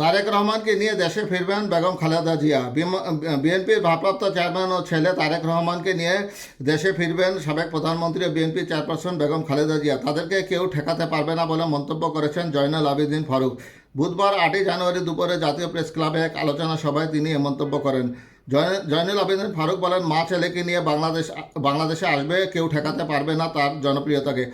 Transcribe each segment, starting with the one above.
তারেক রহমানকে নিয়ে দেশে ফিরবেন বেগম খালেদা জিয়া। বিএনপির ভারপ্রাপ্ত চেয়ারম্যান ও ছেলে তারেক রহমানকে নিয়ে দেশে ফিরবেন সাবেক প্রধানমন্ত্রী বিএনপি চেয়ারপারসন বেগম খালেদা জিয়া। তাদেরকে কেউ ঠেকাতে পারবে না বলে মন্তব্য করেছেন জয়নাল আবেদিন ফারুক। বুধবার আটই জানুয়ারি দুপুরে জাতীয় প্রেস ক্লাবে এক আলোচনা সভায় তিনি এ মন্তব্য করেন। জয়- জয়নুল আবেদিন ফারুক বলেন, মা ছেলেকে নিয়ে বাংলাদেশ বাংলাদেশে আসবে, কেউ ঠেকাতে পারবে না তার জনপ্রিয়তাকে।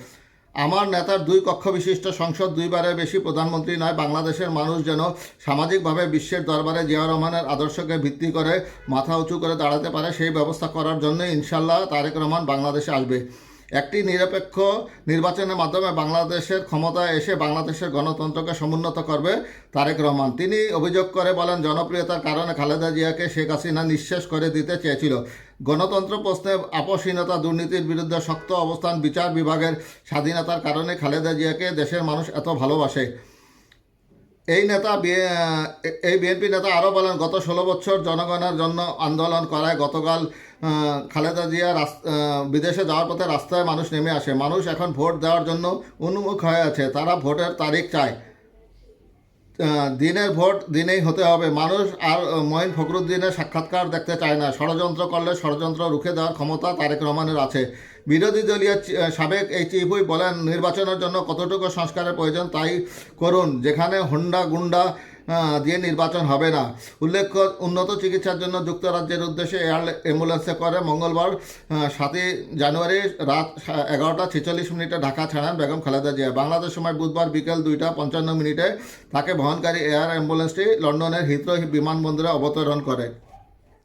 আমার নেতার দুই কক্ষ বিশিষ্ট সংসদ দুইবারের বেশি প্রধানমন্ত্রী নয়। বাংলাদেশের মানুষ যেন সামাজিকভাবে বিশ্বের দরবারে জিয়া রহমানের আদর্শকে ভিত্তি করে মাথা উঁচু করে দাঁড়াতে পারে, সেই ব্যবস্থা করার জন্য ইনশাল্লাহ তারেক রহমান বাংলাদেশে আসবে। একটি নিরপেক্ষ নির্বাচনের মাধ্যমে বাংলাদেশের ক্ষমতায় এসে বাংলাদেশের গণতন্ত্রকে সমুন্নত করবে তারেক রহমান। তিনি অভিযোগ করে বলেন, জনপ্রিয়তার কারণে খালেদা জিয়াকে শেখ হাসিনা নিঃশেষ করে দিতে চেয়েছিল। গণতন্ত্র প্রশ্নে আপসহীনতা দুর্নীতির বিরুদ্ধে শক্ত অবস্থান, বিচার বিভাগের স্বাধীনতার কারণে খালেদা জিয়াকে দেশের মানুষ এত ভালোবাসে। এই নেতা এই বিএনপি নেতা আরও বলেন, গত ষোলো বছর জনগণের জন্য আন্দোলন করায় গতকাল খালেদা জিয়া বিদেশে যাওয়ার পথে রাস্তায় মানুষ নেমে আসে। মানুষ এখন ভোট দেওয়ার জন্য উন্মুখ হয়ে আছে। তারা ভোটের তারিখ চায়। দিনের ভোট দিনেই হতে হবে। মানুষ আর মঈন ফখরুদ্দিনের সাক্ষাৎকার দেখতে চায় না। ষড়যন্ত্র করলে ষড়যন্ত্র রুখে দেওয়ার ক্ষমতা তারেক রহমানের আছে। বিরোধী দলীয় সাবেক এই চিফুই বলেন, নির্বাচনের জন্য কতটুকু সংস্কারের প্রয়োজন তাই করুন। যেখানে হুন্ডা গুন্ডা দিয়ে নির্বাচন হবে না। উল্লেখ্য, উন্নত চিকিৎসার জন্য যুক্তরাজ্যের উদ্দেশ্যে এয়ার অ্যাম্বুলেন্সে করে মঙ্গলবার সাতই জানুয়ারি রাত এগারোটা ছেচল্লিশ মিনিটে ঢাকা ছাড়েন বেগম খালেদা জিয়া। বাংলাদেশ সময় বুধবার বিকেল দুইটা পঞ্চান্ন মিনিটে তাকে বহনকারী এয়ার অ্যাম্বুলেন্সটি লন্ডনের হিথ্রো বিমানবন্দরে অবতরণ করে।